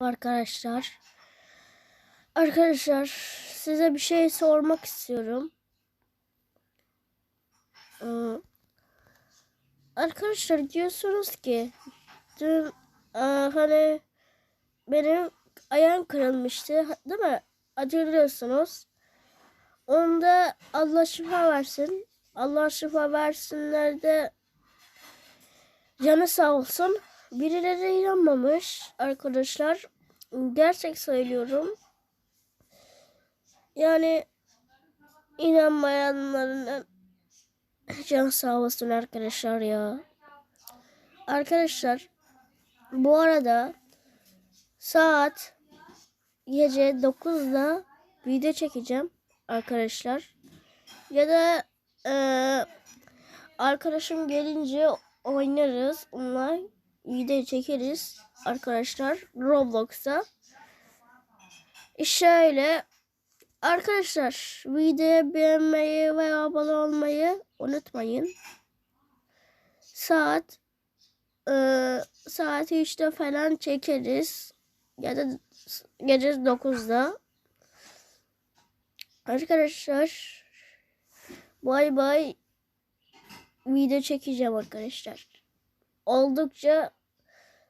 Arkadaşlar. Arkadaşlar size bir şey sormak istiyorum. Ee, arkadaşlar diyorsunuz ki dün e, hani benim ayağım kırılmıştı değil mi? Hatırlıyorsunuz. Onda Allah şifa versin. Allah şifa versinler de canı sağ olsun. Birileri inanmamış arkadaşlar. Gerçek söylüyorum. Yani inanmayanların canı sağ olsun arkadaşlar ya. Arkadaşlar bu arada saat gece 9'da video çekeceğim arkadaşlar. Ya da eee, arkadaşım gelince oynarız. Onunla video çekeriz arkadaşlar Roblox'ta. Şöyle arkadaşlar videoyu beğenmeyi ve abone olmayı unutmayın. Saat eee saat 3'te falan çekeriz. Ya da gece 9'da. Arkadaşlar bay bay video çekeceğim arkadaşlar. Oldukça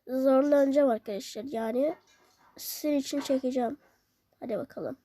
zorlanacağım arkadaşlar. Yani sizin için çekeceğim. Hadi bakalım.